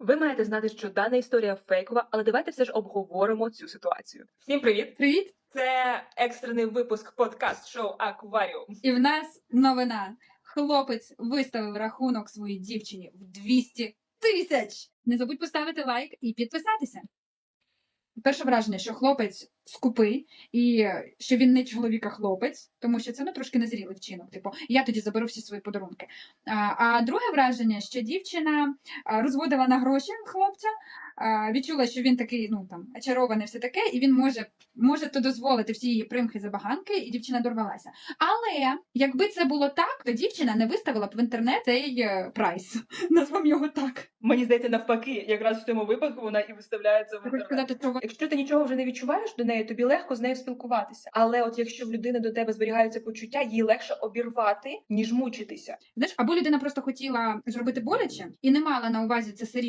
Ви маєте знати, що дана історія фейкова, але давайте все ж обговоримо цю ситуацію. Всім привіт! Привіт! Це екстрений випуск подкаст-шоу Акваріум. І в нас новина. Хлопець виставив рахунок своїй дівчині в 200 тисяч. Не забудь поставити лайк і підписатися. Перше враження, що хлопець скупий, і що він не чоловіка хлопець, тому що це ну трошки незрілий вчинок. Типу, я тоді заберу всі свої подарунки. А, а друге враження, що дівчина розводила на гроші хлопця, відчула, що він такий, ну там очарований, все таке, і він може, може то дозволити всі її примхи забаганки, і дівчина дорвалася. Але якби це було так, то дівчина не виставила б в інтернет цей е, прайс. Назвемо його так. Мені здається, навпаки, якраз в цьому випадку вона і виставляється в інтернет. Якщо ти нічого вже не відчуваєш до неї, тобі легко з нею спілкуватися. Але от якщо в людини до тебе зберігаються почуття, їй легше обірвати, ніж мучитися. знаєш, або людина просто хотіла зробити боляче і не мала на увазі це серйозно.